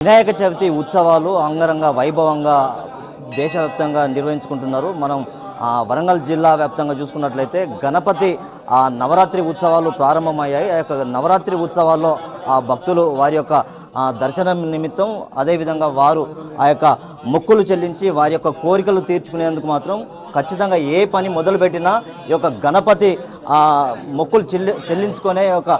వినాయక చవితి ఉత్సవాలు అంగరంగ వైభవంగా దేశవ్యాప్తంగా నిర్వహించుకుంటున్నారు. మనం ఆ, వరంగల్ జిల్లా వ్యాప్తంగా చూసుకున్నట్లయితే గణపతి ఆ నవరాత్రి ఉత్సవాలు ప్రారంభమయ్యాయి. ఆ యొక్క నవరాత్రి ఉత్సవాల్లో ఆ భక్తులు వారి యొక్క ఆ, దర్శనం నిమిత్తం అదేవిధంగా వారు ఆ యొక్క మొక్కులు చెల్లించి వారి యొక్క కోరికలు తీర్చుకునేందుకు మాత్రం ఖచ్చితంగా ఏ పని మొదలుపెట్టినా ఈ యొక్క గణపతి ఆ, మొక్కులు చెల్లి చెల్లించుకునే ఒక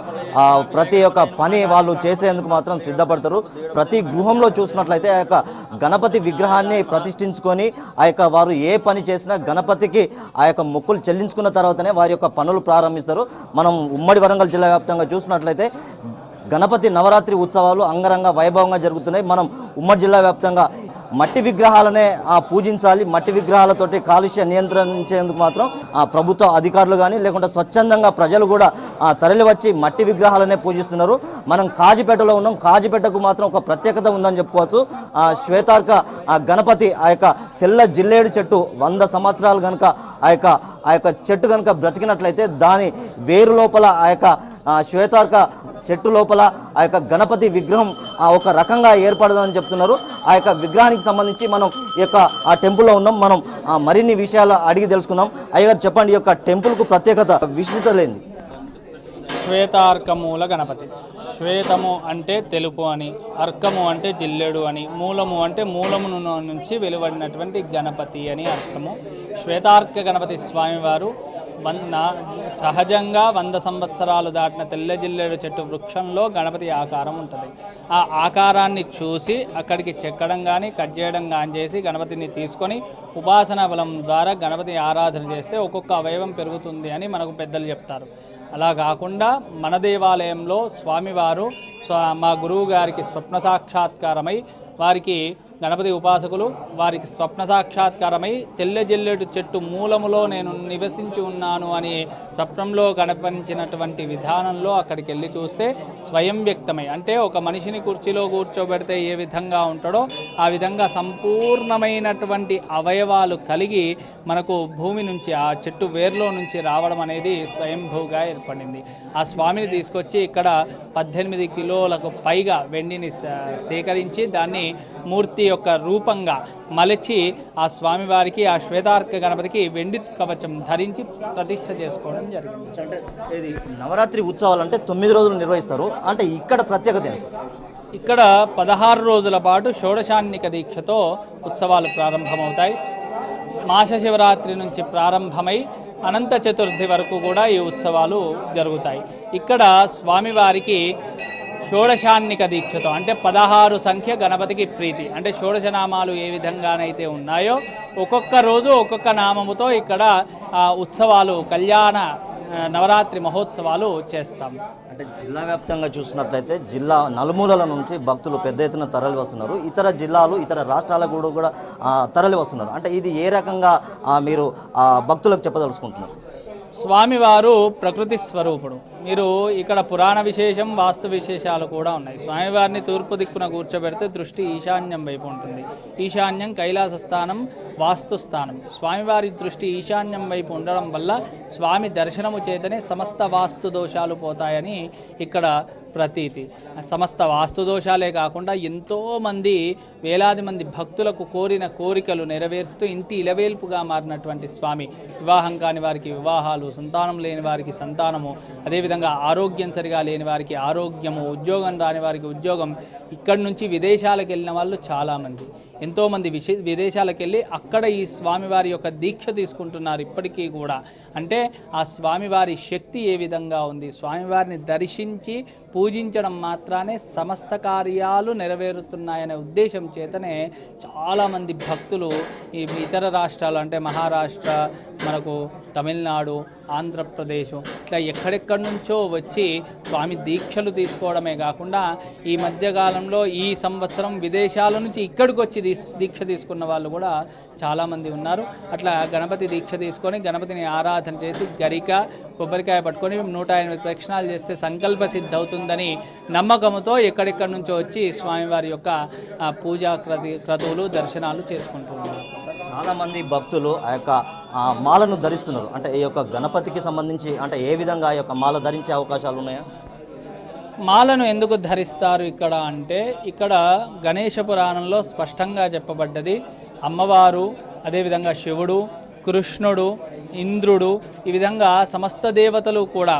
ప్రతి ఒక్క పని వాళ్ళు చేసేందుకు మాత్రం సిద్ధపడతారు. ప్రతి గృహంలో చూసినట్లయితే ఆ యొక్క గణపతి విగ్రహాన్ని ప్రతిష్ఠించుకొని ఆ యొక్క వారు ఏ పని చేసినా గణపతికి ఆ యొక్క మొక్కులు చెల్లించుకున్న తర్వాతనే వారి యొక్క పనులు ప్రారంభిస్తారు. మనం ఉమ్మడి వరంగల్ జిల్లా వ్యాప్తంగా చూసినట్లయితే గణపతి నవరాత్రి ఉత్సవాలు అంగరంగ వైభవంగా జరుగుతున్నాయి. మనం ఉమ్మడి జిల్లా వ్యాప్తంగా మట్టి విగ్రహాలనే ఆ, పూజించాలి. మట్టి విగ్రహాలతోటి కాలుష్య నియంత్రించేందుకు మాత్రం ఆ, ప్రభుత్వ అధికారులు కానీ లేకుంటే స్వచ్ఛందంగా ప్రజలు కూడా ఆ, మట్టి విగ్రహాలనే పూజిస్తున్నారు. మనం కాజిపేటలో ఉన్నాం. కాజిపేటకు మాత్రం ఒక ప్రత్యేకత ఉందని చెప్పుకోవచ్చు. ఆ, శ్వేతార్క ఆ, గణపతి ఆ యొక్క తెల్ల జిల్లేడు చెట్టు వంద సంవత్సరాలు కనుక ఆ యొక్క ఆ యొక్క చెట్టు కనుక బ్రతికినట్లయితే దాని వేరు లోపల ఆ యొక్క ఆ, శ్వేతార్క చెట్టు లోపల ఆ యొక్క గణపతి విగ్రహం ఆ ఒక రకంగా ఏర్పడదని చెప్తున్నారు. ఆ యొక్క విగ్రహానికి సంబంధించి మనం ఈ యొక్క ఆ టెంపుల్లో ఉన్నాం. మనం ఆ మరిన్ని విషయాలు అడిగి తెలుసుకుందాం. అయ్యగారు చెప్పండి ఈ యొక్క టెంపుల్కు ప్రత్యేకత విశిష్టత లేని శ్వేతార్కమూల గణపతి. శ్వేతము అంటే తెలుపు అని అర్కము అంటే జిల్లెడు అని మూలము అంటే మూలము నుంచి వెలువడినటువంటి గణపతి అని అర్థము. శ్వేతార్క గణపతి స్వామివారు వంద సహజంగా వంద సంవత్సరాలు దాటిన తెల్ల జిల్లేడు చెట్టు వృక్షంలో గణపతి ఆకారం ఉంటుంది. ఆ ఆకారాన్ని చూసి అక్కడికి చెక్కడం కానీ కట్ చేయడం కానీ చేసి గణపతిని తీసుకొని ఉపాసనా బలం ద్వారా గణపతి ఆరాధన చేస్తే ఒక్కొక్క అవయవం పెరుగుతుంది అని మనకు పెద్దలు చెప్తారు. అలా కాకుండా మన దేవాలయంలో స్వామివారు మా గురువు గారికి స్వప్న సాక్షాత్కారమై వారికి గణపతి ఉపాసకులు వారికి స్వప్న సాక్షాత్కారమై తెల్లజెల్లెడు చెట్టు మూలములో నేను నివసించి ఉన్నాను అని స్వప్నంలో కనిపించినటువంటి విధానంలో అక్కడికి వెళ్ళి చూస్తే స్వయం వ్యక్తమై అంటే ఒక మనిషిని కుర్చీలో కూర్చోబెడితే ఏ విధంగా ఉంటాడో ఆ విధంగా సంపూర్ణమైనటువంటి అవయవాలు కలిగి మనకు భూమి నుంచి ఆ చెట్టు వేర్లో నుంచి రావడం అనేది స్వయంభూగా ఏర్పడింది. ఆ స్వామిని తీసుకొచ్చి ఇక్కడ పద్దెనిమిది కిలోలకు పైగా వెండిని సేకరించి దాన్ని మూర్తి యొక్క రూపంగా మలచి ఆ స్వామివారికి ఆ శ్వేతార్క గణపతికి వెండి కవచం ధరించి ప్రతిష్ఠ చేసుకోవడం జరిగింది. అంటే ఇది నవరాత్రి ఉత్సవాలు అంటే తొమ్మిది రోజులు నిర్వహిస్తారు. అంటే ఇక్కడ ప్రత్యేకత? ఇక్కడ పదహారు రోజుల పాటు షోడశాన్నిక దీక్షతో ఉత్సవాలు ప్రారంభమవుతాయి. మాస శివరాత్రి నుంచి ప్రారంభమై అనంత చతుర్థి వరకు కూడా ఈ ఉత్సవాలు జరుగుతాయి. ఇక్కడ స్వామివారికి షోడశాన్నిక దీక్షతో అంటే పదహారు సంఖ్య గణపతికి ప్రీతి. అంటే షోడశనామాలు ఏ విధంగానైతే ఉన్నాయో ఒక్కొక్క రోజు ఒక్కొక్క నామముతో ఇక్కడ ఉత్సవాలు కళ్యాణ నవరాత్రి మహోత్సవాలు చేస్తాం. అంటే జిల్లా వ్యాప్తంగా చూసినట్లయితే జిల్లా నలుమూలల నుంచి భక్తులు పెద్ద ఎత్తున తరలి వస్తున్నారు. ఇతర జిల్లాలు ఇతర రాష్ట్రాల కూడా కూడా తరలి వస్తున్నారు. అంటే ఇది ఏ రకంగా మీరు భక్తులకు చెప్పదలుచుకుంటున్నారు? స్వామివారు ప్రకృతి స్వరూపుడు. మీరు ఇక్కడ పురాణ విశేషం వాస్తు విశేషాలు కూడా ఉన్నాయి. స్వామివారిని తూర్పు దిక్కున కూర్చోబెడితే దృష్టి ఈశాన్యం వైపు ఉంటుంది. ఈశాన్యం కైలాస స్థానం వాస్తు స్థానం. స్వామివారి దృష్టి ఈశాన్యం వైపు ఉండడం వల్ల స్వామి దర్శనము చేతనే సమస్త వాస్తు దోషాలు పోతాయని ఇక్కడ ప్రతీతి. సమస్త వాస్తు దోషాలే కాకుండా ఎంతోమంది వేలాది మంది భక్తులకు కోరిన కోరికలు నెరవేరుస్తూ ఇంటి ఇలవేల్పుగా మారినటువంటి స్వామి. వివాహం కాని వారికి వివాహాలు సంతానం లేని వారికి సంతానము అదేవిధంగా ఆరోగ్యం సరిగా లేని వారికి ఆరోగ్యము ఉద్యోగం రాని వారికి ఉద్యోగం. ఇక్కడి నుంచి విదేశాలకు వెళ్ళిన వాళ్ళు చాలామంది. ఎంతోమంది విశే విదేశాలకు వెళ్ళి అక్కడ ఈ స్వామివారి యొక్క దీక్ష తీసుకుంటున్నారు ఇప్పటికీ కూడా. అంటే ఆ స్వామివారి శక్తి ఏ విధంగా ఉంది? స్వామివారిని దర్శించి పూజించడం మాత్రానే సమస్త కార్యాలు నెరవేరుతున్నాయనే ఉద్దేశం చేతనే చాలామంది భక్తులు ఈ ఇతర రాష్ట్రాలు అంటే మహారాష్ట్ర మనకు తమిళనాడు ఆంధ్రప్రదేశ్. ఇట్లా ఎక్కడెక్కడి నుంచో వచ్చి స్వామి దీక్షలు తీసుకోవడమే కాకుండా ఈ మధ్యకాలంలో ఈ సంవత్సరం విదేశాల నుంచి ఇక్కడికి వచ్చి దీక్ష తీసుకున్న వాళ్ళు కూడా చాలామంది ఉన్నారు. అట్లా గణపతి దీక్ష తీసుకొని గణపతిని ఆరాధన చేసి గరిక కొబ్బరికాయ పట్టుకొని నూట ఎనిమిది ప్రక్షణాలు చేస్తే సంకల్ప సిద్ధి అవుతుందని నమ్మకంతో ఎక్కడెక్కడి నుంచో వచ్చి స్వామివారి యొక్క పూజా క్రతువులు దర్శనాలు చేసుకుంటున్నారు చాలామంది భక్తులు ఆ యొక్క మాలను ధరిస్తున్నారు. అంటే ఈ యొక్క గణపతికి సంబంధించి అంటే ఏ విధంగా ఆ యొక్క మాల ధరించే అవకాశాలు ఉన్నాయా? మాలను ఎందుకు ధరిస్తారు ఇక్కడ అంటే ఇక్కడ గణేష పురాణంలో స్పష్టంగా చెప్పబడ్డది అమ్మవారు అదేవిధంగా శివుడు కృష్ణుడు ఇంద్రుడు ఈ విధంగా సమస్త దేవతలు కూడా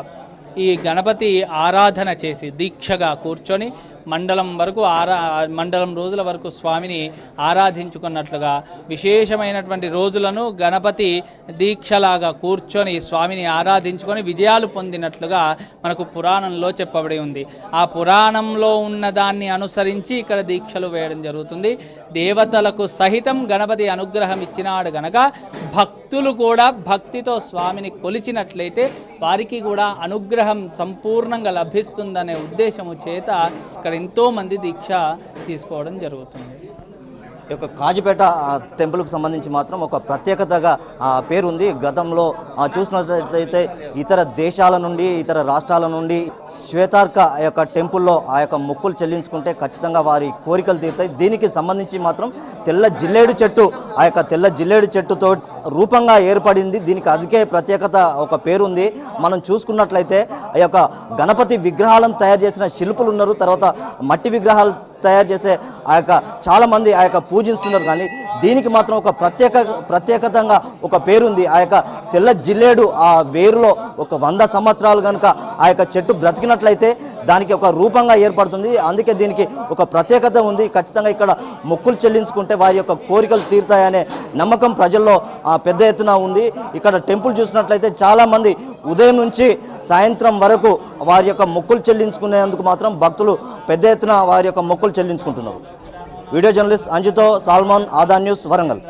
ఈ గణపతి ఆరాధన చేసి దీక్షగా కూర్చొని మండలం వరకు ఆరా మండలం రోజుల వరకు స్వామిని ఆరాధించుకున్నట్లుగా విశేషమైనటువంటి రోజులను గణపతి దీక్షలాగా కూర్చొని స్వామిని ఆరాధించుకొని విజయాలు పొందినట్లుగా మనకు పురాణంలో చెప్పబడి ఉంది. ఆ పురాణంలో ఉన్న దాన్ని అనుసరించి ఇక్కడ దీక్షలు వేయడం జరుగుతుంది. దేవతలకు సహితం గణపతి అనుగ్రహం ఇచ్చినాడు గనక భక్తులు కూడా భక్తితో స్వామిని కొలిచినట్లయితే వారికి కూడా అనుగ్రహం సంపూర్ణంగా లభిస్తుందనే ఉద్దేశము చేత ఇక్కడ ఎంతో మంది దీక్ష తీసుకోవడం జరుగుతుంది. యొక్క కాజిపేట టెంపుల్కి సంబంధించి మాత్రం ఒక ప్రత్యేకతగా ఆ, పేరు ఉంది గతంలో ఆ, చూసినట్లయితే ఇతర దేశాల నుండి ఇతర రాష్ట్రాల నుండి శ్వేతార్క ఆ యొక్క టెంపుల్లో ఆ యొక్క మొక్కులు చెల్లించుకుంటే ఖచ్చితంగా వారి కోరికలు తీరుతాయి. దీనికి సంబంధించి మాత్రం తెల్ల జిల్లేడు చెట్టు ఆ యొక్క తెల్ల జిల్లేడు చెట్టుతో రూపంగా ఏర్పడింది. దీనికి అదికే ప్రత్యేకత ఒక పేరు ఉంది మనం చూసుకున్నట్లయితే ఆ యొక్క గణపతి విగ్రహాలను తయారు చేసిన శిల్పులు ఉన్నారు తర్వాత మట్టి విగ్రహాలు తయారు చేసే ఆ యొక్క చాలామంది ఆ యొక్క పూజిస్తున్నారు. కానీ దీనికి మాత్రం ఒక ప్రత్యేక ప్రత్యేకతంగా ఒక పేరుంది. ఆ యొక్క తెల్ల జిల్లేడు ఆ వేరులో ఒక వంద సంవత్సరాలు కనుక ఆ యొక్క చెట్టు బ్రతికినట్లయితే దానికి ఒక రూపంగా ఏర్పడుతుంది. అందుకే దీనికి ఒక ప్రత్యేకత ఉంది. ఖచ్చితంగా ఇక్కడ మొక్కులు చెల్లించుకుంటే వారి యొక్క కోరికలు తీరుతాయనే నమ్మకం ప్రజల్లో ఆ, పెద్ద ఎత్తున ఉంది. ఇక్కడ టెంపుల్ చూసినట్లయితే చాలామంది ఉదయం నుంచి సాయంత్రం వరకు వారి యొక్క మొక్కులు చెల్లించుకునేందుకు మాత్రం భక్తులు పెద్ద ఎత్తున వారి యొక్క మొక్కులు చెల్లించుకుంటున్నారు. వీడియో జర్నలిస్ట్ అంజుతో సాల్మాన్ ఆదా న్యూస్ వరంగల్.